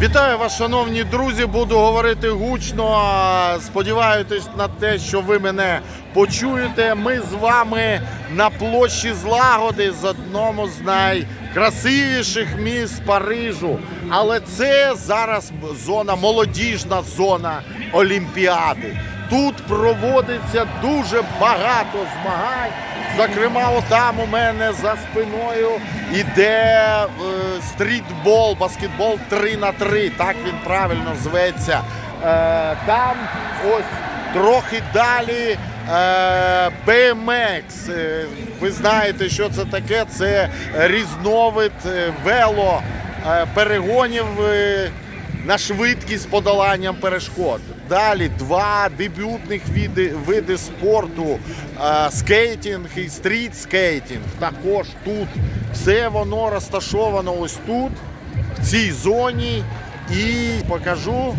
Вітаю вас, шановні друзі. Буду говорити гучно. Сподіваюся на те, що ви мене почуєте. Ми з вами на площі Злагоди з одному з найкрасивіших міст Парижу. Але це зараз зона, молодіжна зона Олімпіади. Тут проводиться дуже багато змагань. Зокрема, отам у мене за спиною іде е, стрітбол, баскетбол 3 на 3 так він правильно зветься. Е, там ось трохи далі е, BMX. Е, ви знаєте, що це таке? Це різновид вело перегонів. на швидкість з подоланням перешкод. Далі два дебютних види, види спорту: е, скейтинг і стріт-скейтинг. Також тут все воно розташовано ось тут, в цій зоні. І покажу.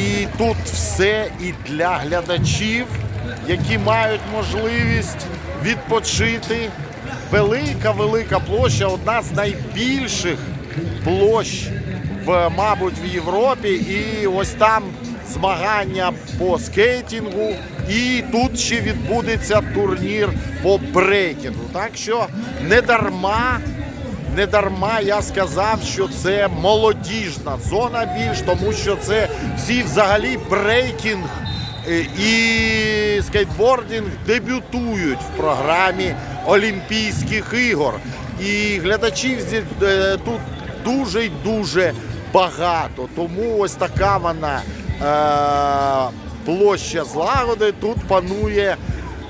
І тут все і для глядачів, які мають можливість відпочити. Велика, велика площа, одна з найбільших площ в, мабуть, в Європі. І ось там змагання по скейтингу. І тут ще відбудеться турнір по брейкінгу. Так що не дарма не дарма я сказав, що це молодіжна зона більш, тому що це всі взагалі брейкінг е, і скейтбординг дебютують в програмі Олімпійських ігор. І глядачів е, тут дуже й дуже багато. Тому ось така вона е, площа злагоди. Тут панує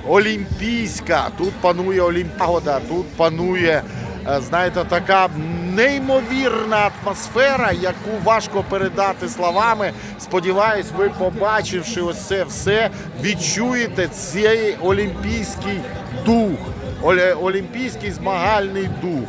Олімпійська, тут панує Олімпіада, тут панує, е, знаєте, така неймовірна атмосфера, яку важко передати словами. Сподіваюсь, ви, побачивши ось це все, відчуєте цей олімпійський дух, олімпійський змагальний дух.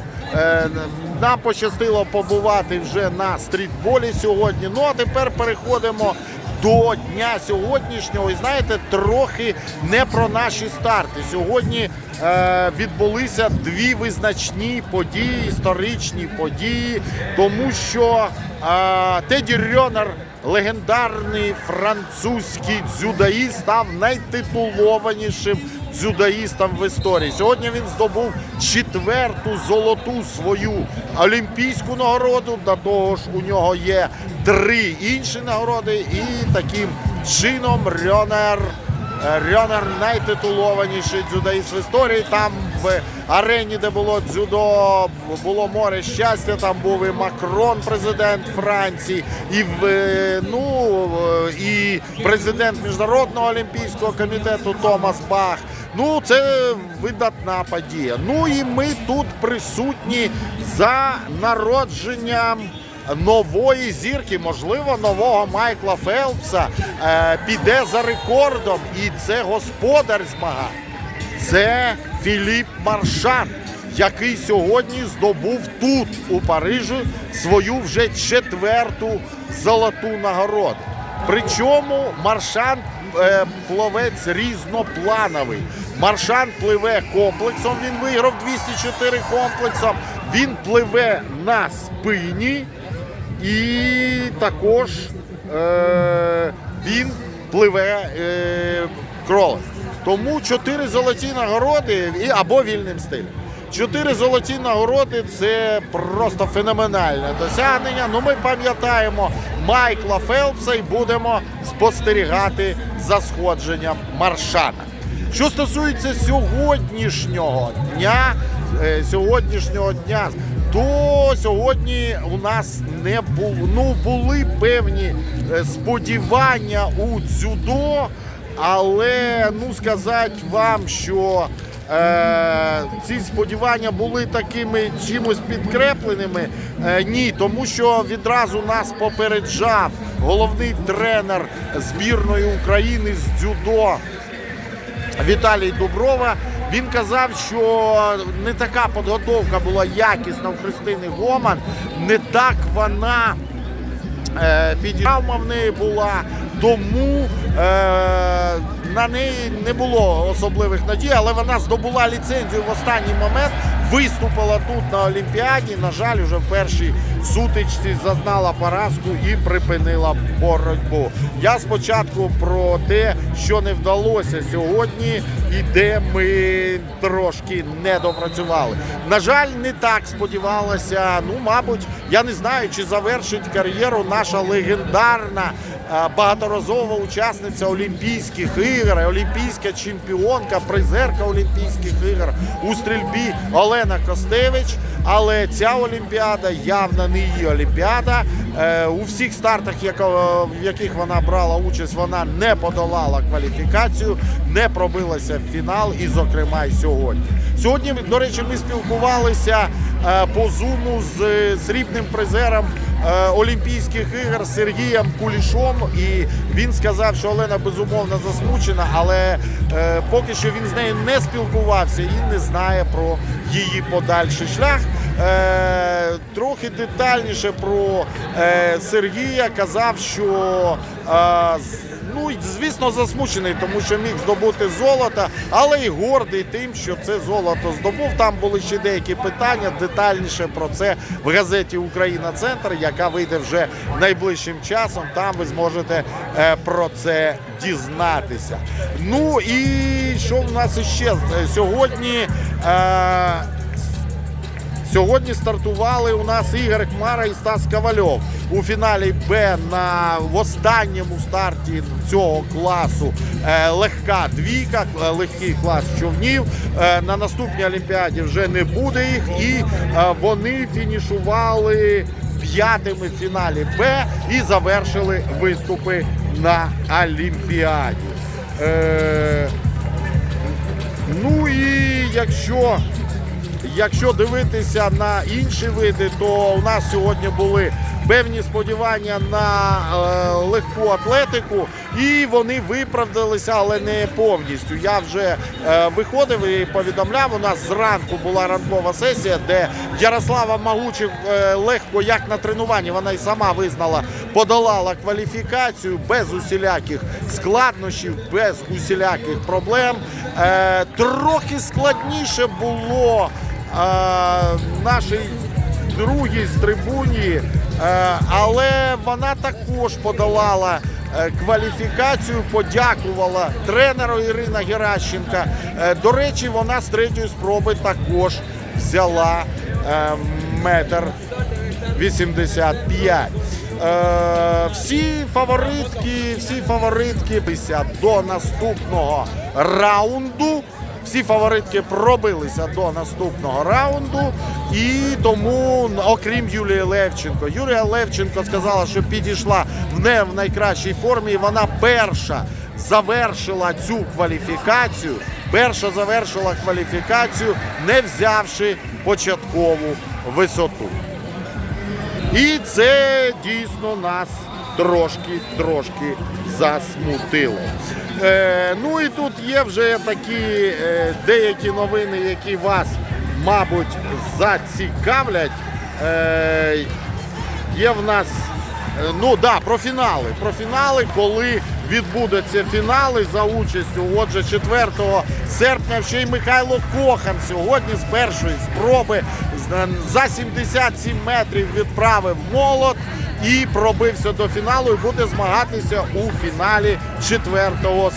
Нам пощастило побувати вже на стрітболі сьогодні. Ну а тепер переходимо до дня сьогоднішнього. І знаєте, трохи не про наші старти. Сьогодні е, відбулися дві визначні події, історичні події, тому що е, Теді Рьонер, легендарний французький дзюдоїст, став найтитулованішим дзюдоїстом в історії. Сьогодні він здобув четверту золоту свою олімпійську нагороду. До того ж, у нього є три інші нагороди, і таким чином Рьонер. Рьонер найтитулованіший дзюдоїст в історії. Там в арені, де було дзюдо, було море щастя. Там був і Макрон, президент Франції, і в ну і президент міжнародного олімпійського комітету Томас Бах. Ну, це видатна подія. Ну і ми тут присутні за народженням нової зірки, можливо, нового Майкла Фелпса е, піде за рекордом. І це господар змагань. Це Філіп Маршан, який сьогодні здобув тут, у Парижі, свою вже четверту золоту нагороду. Причому Маршан пловець різноплановий. Маршан пливе комплексом. Він виграв 204 комплексом. Він пливе на спині. І також е, він пливе е, кролем. Тому чотири золоті нагороди і, або вільним стилем. Чотири золоті нагороди це просто феноменальне досягнення. Ну ми пам'ятаємо Майкла Фелпса і будемо спостерігати за сходженням Маршана. Що стосується сьогоднішнього дня, е, сьогоднішнього дня, то сьогодні у нас не було, ну, були певні е, сподівання у дзюдо, але ну сказати вам, що ці сподівання були такими чимось підкрепленими. Е, ні, тому що відразу нас попереджав головний тренер збірної України з дзюдо Віталій Дуброва. Він казав, що не така підготовка була якісна в Христини Гоман, не так вона е, підтравма в неї була, тому е, на неї не було особливих надій, але вона здобула ліцензію в останній момент, виступила тут на Олімпіаді. На жаль, вже в першій сутичці зазнала поразку і припинила боротьбу. Я спочатку про те, що не вдалося сьогодні, і де ми трошки не допрацювали. На жаль, не так сподівалася. Ну, мабуть, я не знаю, чи завершить кар'єру наша легендарна е, багаторазова учасниця Олімпійських ігор, олімпійська чемпіонка, призерка Олімпійських ігор у стрільбі Олена Костевич. Але ця олімпіада явно не її олімпіада. Е, У всіх стартах, в яких вона брала участь, вона не подолала кваліфікацію, не пробилася в фінал, і, зокрема, і сьогодні. Сьогодні, до речі, ми спілкувалися е, по зуму з срібним призером е, Олімпійських ігор Сергієм Кулішом. І він сказав, що Олена безумовно засмучена, але поки що він з нею не спілкувався і не знає про її подальший шлях. Е, трохи детальніше про е, Сергія казав, що е, ну, звісно, засмучений, тому що міг здобути золото, але й гордий тим, що це золото здобув. Там були ще деякі питання. Детальніше про це в газеті Україна Центр, яка вийде вже найближчим часом. Там ви зможете про це дізнатися. Ну і що в нас іще Е, сьогодні? Сьогодні стартували у нас Ігор Хмара і Стас Ковальов у фіналі Б на в останньому старті цього класу е, легка двійка, е, легкий клас човнів. Е, на наступній олімпіаді вже не буде їх, і вони фінішували п'ятими в фіналі Б і завершили виступи на Олімпіаді. Ну і якщо Якщо дивитися на інші види, то у нас сьогодні були певні сподівання на е, легку атлетику, і вони виправдалися, але не повністю. Я вже е, виходив і повідомляв. У нас зранку була ранкова сесія, де Ярослава Магучих е, легко, як на тренуванні, вона й сама визнала, подолала кваліфікацію без усіляких складнощів, без усіляких проблем. Трохи складніше було нашій другій з трибуні, е, але вона також подолала е, кваліфікацію, подякувала тренеру Ірина Геращенка. Е, До речі, вона з третьої спроби також взяла метр 85. Е, всі фаворитки, всі фаворитки до наступного раунду. Всі фаворитки пробилися до наступного раунду, і тому, окрім Юлії Левченко, Юлія Левченко сказала, що підійшла в не в найкращій формі. і Вона перша завершила цю кваліфікацію. Перша завершила кваліфікацію, не взявши початкову висоту. І це дійсно нас трошки трошки засмутило. Е, ну і тут є вже такі е, деякі новини, які вас, мабуть, зацікавлять. Е, є в нас Ну да, про фінали. Про фінали, коли відбудуться фінали за участю. Отже, 4 серпня ще й Михайло Кохан сьогодні з першої спроби за 77 метрів відправив молот і пробився до фіналу і буде змагатися у фіналі 4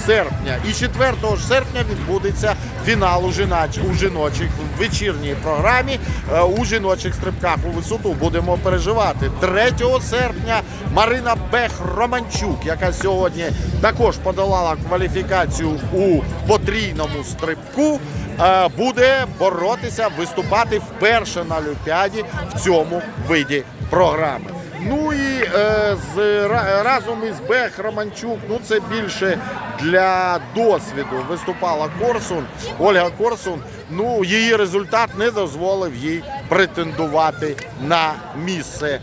серпня. І 4 серпня відбудеться фінал у жінач у жіночих в вечірній програмі. Е, У жіночих стрибках у висоту будемо переживати. 3 серпня Марина Бех Романчук, яка сьогодні також подолала кваліфікацію у потрійному стрибку. е, Буде боротися, виступати вперше на Олімпіаді в цьому виді програми. Ну і е, з, ра- разом із Бех Романчук, ну це більше для досвіду. Виступала Корсун, Ольга Корсун. Ну, її результат не дозволив їй претендувати на місце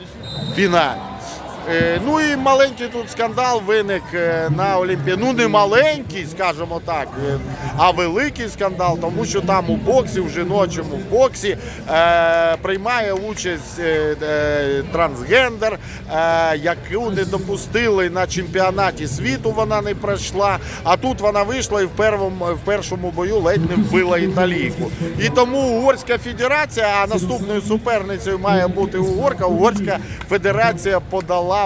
фіналі. Е, Ну і маленький тут скандал виник е, на Олімпіаді. Ну не маленький, скажімо так, е, А великий скандал, тому що там у боксі, в жіночому боксі е, приймає участь е, трансгендер, е, яку не допустили на чемпіонаті світу. Вона не пройшла. А тут вона вийшла і в першому, в першому бою ледь не вбила італійку. І тому Угорська федерація, а наступною суперницею має бути Угорка. Угорська федерація подала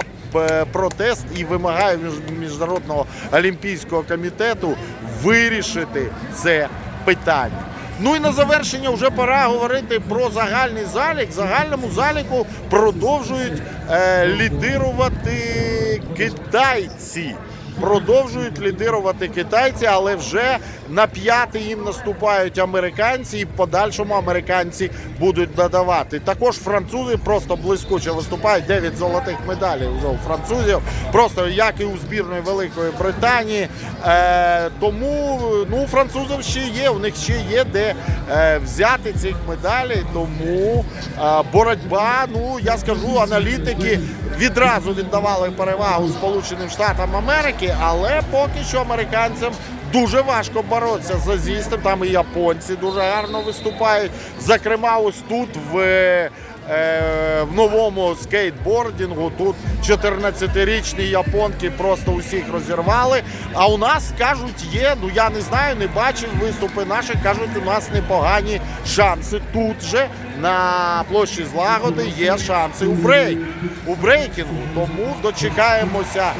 протест і вимагає міжнародного олімпійського комітету вирішити це питання. Ну і на завершення вже пора говорити про загальний залік. Загальному заліку продовжують е, лідирувати китайці. Продовжують лідирувати китайці, але вже на п'ятий їм наступають американці, і в подальшому американці будуть додавати. Також французи просто блискуче виступають. 9 золотих медалей у французів, просто як і у збірної Великої Британії. Е, тому ну, у французів ще є, у них ще є де е, взяти цих медалей. Тому е, боротьба, ну я скажу, аналітики відразу віддавали перевагу Сполученим Штатам Америки, але поки що американцям. Дуже важко боротися за зістем. Там і японці дуже гарно виступають. Зокрема, ось тут в, в новому скейтбордінгу. Тут 14-річні японки просто усіх розірвали. А у нас кажуть, є. Ну я не знаю, не бачив виступи наші. кажуть, у нас непогані шанси. Тут же на площі Злагоди є шанси у брейк. У брейкінгу. Тому дочекаємося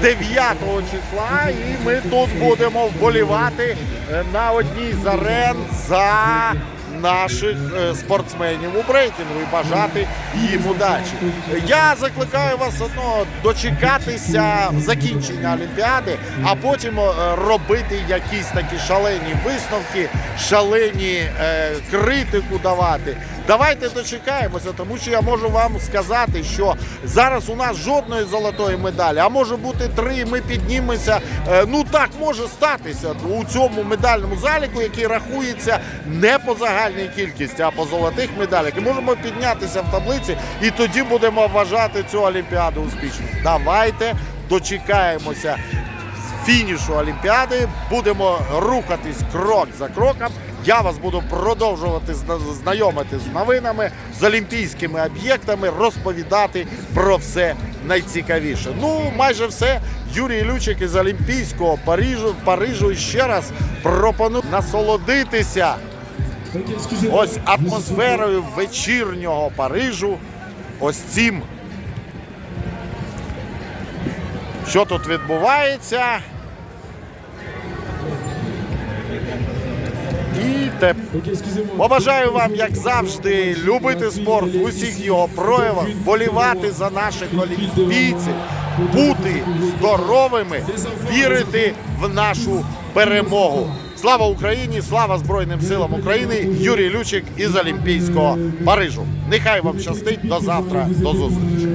9 числа, і ми тут будемо вболівати е, на одній з арен за наших е, спортсменів у брейкінгу і бажати їм удачі. Я закликаю вас одно дочекатися закінчення Олімпіади, а потім е, робити якісь такі шалені висновки, шалені е, критику давати. Давайте дочекаємося, тому що я можу вам сказати, що зараз у нас жодної золотої медалі, а може бути три. Ми піднімемося. Е, Ну так може статися у цьому медальному заліку, який рахується не по загальній кількості, а по золотих медалях. І можемо піднятися в таблиці, і тоді будемо вважати цю олімпіаду успішною. Давайте дочекаємося фінішу Олімпіади. Будемо рухатись крок за кроком. Я вас буду продовжувати знайомити з новинами, з олімпійськими об'єктами, розповідати про все найцікавіше. Ну, майже все. Юрій Лючик із Олімпійського Парижу, Парижу ще раз пропоную насолодитися ось атмосферою вечірнього Парижу. Ось цим. Що тут відбувається? І теп. Побажаю вам, як завжди, любити спорт в усіх його проявах, болівати за наших олімпійців, бути здоровими, вірити в нашу перемогу. Слава Україні! Слава Збройним силам України! Юрій Лючик із Олімпійського Парижу. Нехай вам щастить до завтра, до зустрічі.